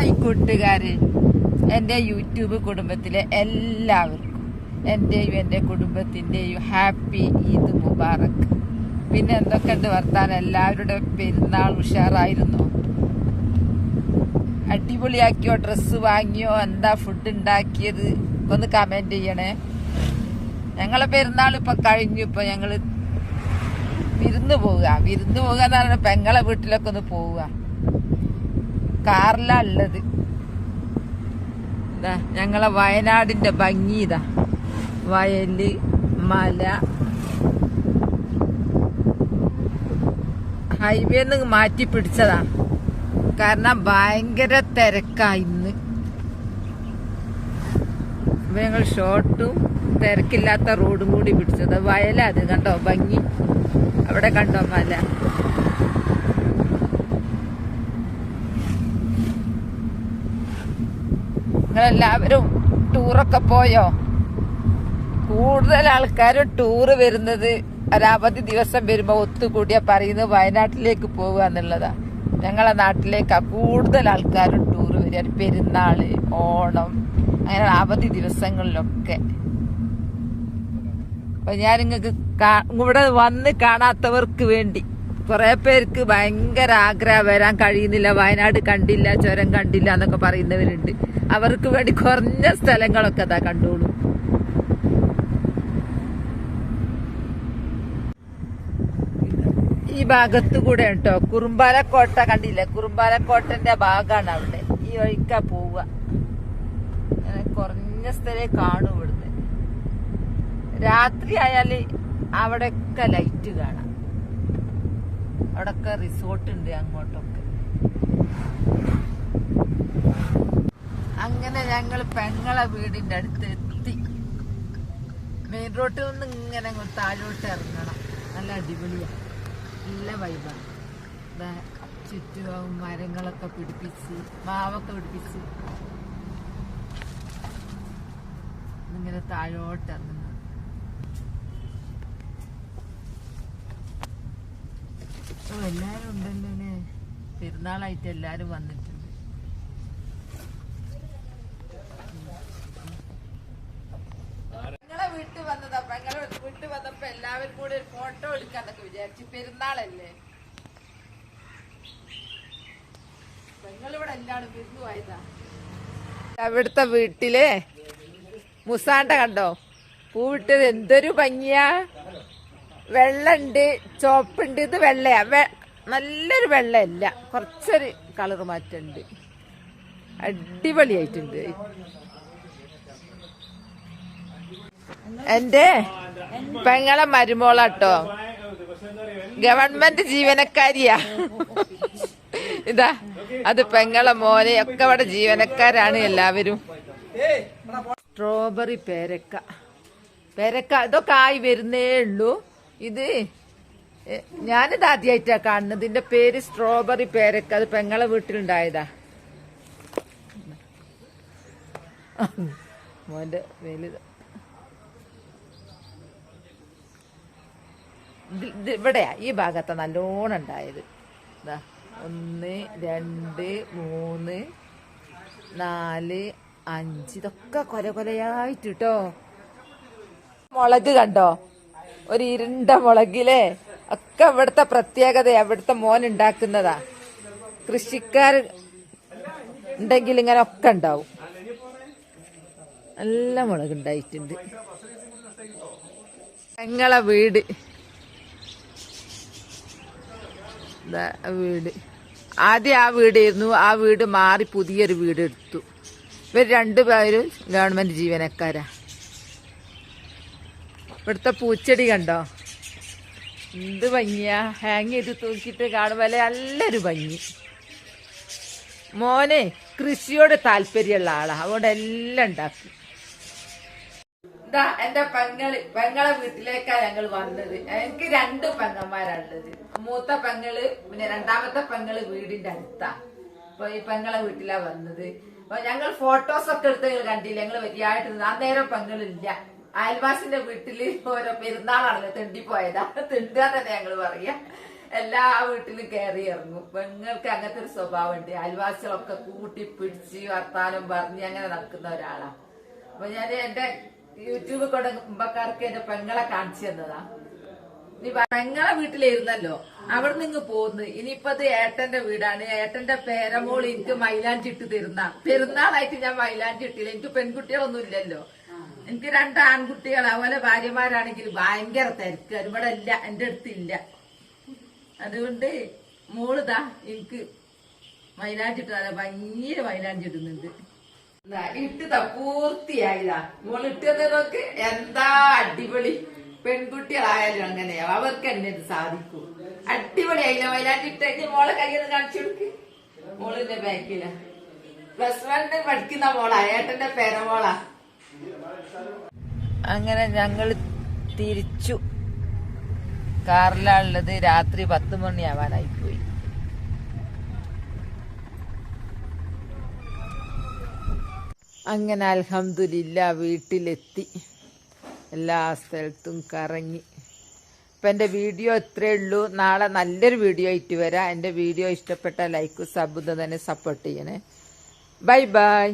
Hi കൂട്ടുകാരെ എന്റെ YouTube കുടുംബത്തിലെ എല്ലാവർക്കും എന്റെയും എന്റെ കുടുംബത്തിന്റെയും ഹാപ്പി ഈദ് മുബാറക്. പിന്നെ എന്തൊക്കെയുണ്ട് വർത്താനം? എല്ലാവരുടെ പെരുന്നാൾ ഉഷാറായിരുന്നു? അടിപൊളിയാക്കിയോ? ഡ്രസ്സ് വാങ്ങിയോ? എന്താ ഫുഡ് ഉണ്ടാക്കിയത്? ഒന്ന് കമന്റ് ചെയ്യണേ. ഞങ്ങളെ പെരുന്നാൾ ഇപ്പം കഴിഞ്ഞു. ഇപ്പം ഞങ്ങൾ വിരുന്ന് പോവുക. വിരുന്ന് പോവുക എന്ന് പറഞ്ഞാൽ പെങ്ങളെ വീട്ടിലൊക്കെ ഒന്ന് പോവുക. കാറിലാ ഉള്ളത്. ഇതാ ഞങ്ങളെ വയനാടിന്റെ ഭംഗി ഇതാ. വയൽ മല. ഹൈവേ നിന്ന് മാറ്റി പിടിച്ചതാ. കാരണം ഭയങ്കര തിരക്കാ ഇന്ന്. ഞങ്ങൾ ഷോർട്ടും തിരക്കില്ലാത്ത റോഡും കൂടി പിടിച്ചത്. വയലാ അത് കണ്ടോ? ഭംഗി. അവിടെ കണ്ടോ മല? നിങ്ങളെല്ലാവരും ടൂറൊക്കെ പോയോ? കൂടുതൽ ആൾക്കാരും ടൂറ് വരുന്നത് ഒരവധി ദിവസം വരുമ്പോൾ ഒത്തുകൂടിയ പറയുന്നത് വയനാട്ടിലേക്ക് പോവുക എന്നുള്ളതാ. ഞങ്ങളെ നാട്ടിലേക്കാണ് കൂടുതൽ ആൾക്കാരും ടൂറ് വരിക പെരുന്നാൾ ഓണം അങ്ങനെ അവധി ദിവസങ്ങളിലൊക്കെ. അപ്പൊ ഞാൻ നിങ്ങൾക്ക് ഇവിടെ വന്ന് കാണാത്തവർക്ക് വേണ്ടി. കുറെ പേർക്ക് ഭയങ്കര ആഗ്രഹം വരാൻ കഴിയുന്നില്ല. വയനാട് കണ്ടില്ല ചുരം കണ്ടില്ല എന്നൊക്കെ പറയുന്നവരുണ്ട്. അവർക്ക് വേണ്ടി കുറഞ്ഞ സ്ഥലങ്ങളൊക്കെ അതാ കണ്ടോളൂ. ഈ ഭാഗത്ത് കൂടെ കേട്ടോ കുറുമ്പാലക്കോട്ട കണ്ടില്ലേ? കുറുമ്പാലക്കോട്ടന്റെ ഭാഗമാണ് അവിടെ. ഈ വഴിക്കാ പോവുക. കുറഞ്ഞ സ്ഥലേ കാണൂ ഇവിടുന്ന്. രാത്രി ആയാൽ അവിടെയൊക്കെ ലൈറ്റ് കാണാം. അവിടൊക്കെ റിസോർട്ട് ഉണ്ട് അങ്ങോട്ടൊക്കെ. അങ്ങനെ ഞങ്ങൾ പെങ്ങളെ വീടിന്റെ അടുത്ത് എത്തി. മെയിൻ റോട്ടിൽ നിന്ന് ഇങ്ങനെ താഴോട്ട് ഇറങ്ങണം. നല്ല അടിപൊളിയാണ് നല്ല വൈബാണ് ചുറ്റും മരങ്ങളൊക്കെ പിടിപ്പിച്ച് മാവൊക്കെ പിടിപ്പിച്ച്. ഇങ്ങനെ താഴോട്ട് ഇറങ്ങുന്നു. എല്ലാരും ഉണ്ടല്ലോ അല്ലേ പെരുന്നാളായിട്ട് എല്ലാരും വന്നിട്ടുണ്ട്. പെങ്ങളെ വീട്ടിൽ വന്നതാ. ഞങ്ങളെ വീട്ടിൽ വന്നപ്പോ എല്ലാവരും കൂടെ ഒരു ഫോട്ടോ എടുക്കാന്നൊക്കെ വിചാരിച്ചു. പെരുന്നാളല്ലേ? പെങ്ങളിവിടെ എല്ലാവരും വിരുന്നു പോയതാ? അവിടുത്തെ വീട്ടിലെ മുസാണ്ട കണ്ടോ? പൂവിട്ടത് എന്തൊരു ഭംഗിയാ. വെള്ളണ്ട് ചോപ്പുണ്ട് ഇത് വെള്ളയാ. നല്ലൊരു വെള്ളമല്ല കുറച്ചൊരു കളർ മാറ്റമുണ്ട് അടിപൊളിയായിട്ടുണ്ട്. എന്റെ പെങ്ങളെ മരുമോളാട്ടോ. ഗവൺമെന്റ് ജീവനക്കാരിയാ. ഇതാ അത് പെങ്ങളെ മോനെ ഒക്കെ ഇവിടെ ജീവനക്കാരാണ് എല്ലാവരും. സ്ട്രോബെറി പേരക്ക. പേരക്ക ഇതൊക്കെ ആയി വരുന്നേ ഉള്ളൂ. ഇത് ഞാനിത് ആദ്യമായിട്ടാ കാണുന്നത്. ഇതിന്റെ പേര് സ്ട്രോബെറി പേരക്ക. അത് പെങ്ങളെ വീട്ടിലുണ്ടായതാ. മോന്റെ വലുത് ഇവിടെയാ. ഈ ഭാഗത്താ നല്ലോണം ഉണ്ടായത്. ഒന്ന് രണ്ട് മൂന്ന് നാല് അഞ്ച്. ഇതൊക്കെ കൊല കൊലയായിട്ട് കേട്ടോ മുളക് കണ്ടോ? ഒരു ഇരുണ്ട മുളകിലെ. ഒക്കെ ഇവിടുത്തെ പ്രത്യേകത ഇവിടുത്തെ മോൻ ഉണ്ടാക്കുന്നതാ. കൃഷിക്കാർ ഉണ്ടെങ്കിൽ ഇങ്ങനെ ഒക്കെ ഉണ്ടാവും. നല്ല മുളക് ഉണ്ടായിട്ടുണ്ട്. ഞങ്ങളെ വീട്. വീട്. ആദ്യം ആ വീടായിരുന്നു. ആ വീട് മാറി പുതിയൊരു വീട് എടുത്തു. ഇവർ രണ്ടുപേരും ഗവൺമെന്റ് ജീവനക്കാരാ. ഇവിടുത്തെ പൂച്ചെടി കണ്ടോ? എന്ത് ഭംഗിയാ. ഹാങ് ചെയ്ത് തൂക്കിയിട്ട് കാണുമ്പോൾ നല്ലൊരു ഭംഗി. മോനെ കൃഷിയോട് താല്പര്യമുള്ള ആളാ. അതുകൊണ്ട് എല്ലാം ഉണ്ടാക്കും. എന്റെ പെങ്ങൾ. പെങ്ങളെ വീട്ടിലേക്കാ ഞങ്ങൾ വന്നത്. എനിക്ക് രണ്ട് പെങ്ങന്മാരാണുള്ളത്. മൂത്ത പെങ്ങൾ പിന്നെ രണ്ടാമത്തെ പെങ്ങൾ വീടിന്റെ അടുത്താ. അപ്പൊ ഈ പെങ്ങളെ വീട്ടിലാ വന്നത്. അപ്പൊ ഞങ്ങൾ ഫോട്ടോസ് ഒക്കെ എടുത്ത് കണ്ടില്ല? ഞങ്ങൾ വലിയ ആയിട്ടിരുന്നു അന്നേരം പെങ്ങളില്ല. അയൽവാസിന്റെ വീട്ടിൽ ഓരോ പെരുന്നാളാണല്ലോ തെണ്ടിപ്പോയതാ. തെണ്ടുക തന്നെ ഞങ്ങൾ പറയാ. എല്ലാ വീട്ടിലും കയറി ഇറങ്ങും. പെങ്ങൾക്ക് അങ്ങനത്തെ ഒരു സ്വഭാവമുണ്ട്. അയൽവാസികളൊക്കെ കൂട്ടി പിടിച്ച് വർത്താനം പറഞ്ഞ് അങ്ങനെ നടക്കുന്ന ഒരാളാ. അപ്പൊ ഞാൻ എന്റെ യൂട്യൂബ് കുടുംബക്കാർക്ക് എന്റെ പെങ്ങളെ കാണിച്ചു തന്നതാ. ഇനി പെങ്ങളെ വീട്ടിലിരുന്നല്ലോ. അവിടെ നിന്ന് പോന്ന്. ഇനിയിപ്പോ അത് ഏട്ടന്റെ വീടാണ്. ഏട്ടന്റെ പേരമോൾ എനിക്ക് മൈലാഞ്ചിട്ട് തരുന്ന. പെരുന്നാളായിട്ട് ഞാൻ മൈലാഞ്ചി ഇട്ടില്ല. എനിക്ക് പെൺകുട്ടികളൊന്നും ഇല്ലല്ലോ. എനിക്ക് രണ്ട് ആൺകുട്ടികൾ അതുപോലെ ഭാര്യമാരാണെങ്കിൽ ഭയങ്കര തിരക്ക്. ഇവിടെ ഇല്ല എന്റെ അടുത്തില്ല അതുകൊണ്ട് മോളിതാ എനിക്ക് മൈലാഞ്ചിട്ടാ ഭയങ്കര മൈലാഞ്ചിടുന്നുണ്ട്. പൂർത്തിയായിതാ ഇട്ടതാ പൂർത്തിയായതാ. മോൾ ഇട്ടത് നോക്ക് എന്താ അടിപൊളി. പെൺകുട്ടികളായാലും അങ്ങനെയാ അവർക്ക് തന്നെ ഇത് സാധിക്കൂ. അടിപൊളിയായില്ല ഇട്ട് മോളെ കയ്യിൽ നിന്ന് കാണിച്ചു കൊടുക്ക്. മോളിന്റെ ബാക്കില. പ്ലസ് വണ്ണിന് പഠിക്കുന്ന മോളാ ഏട്ടന്റെ പേരമോളാ. അങ്ങനെ ഞങ്ങൾ തിരിച്ചു. കാറിലാണുള്ളത്. രാത്രി പത്ത് മണിയാവാനായി പോയി. അങ്ങനെ അലഹമില്ല വീട്ടിലെത്തി. എല്ലാ സ്ഥലത്തും കറങ്ങി. അപ്പം എന്റെ വീഡിയോ ഇത്രയേ ഉള്ളൂ. നാളെ നല്ലൊരു വീഡിയോ ആയിട്ട് വരാം. എന്റെ വീഡിയോ ഇഷ്ടപ്പെട്ട ലൈക്ക് സബ് തന്നെ സപ്പോർട്ട് ചെയ്യണേ. Bye bye.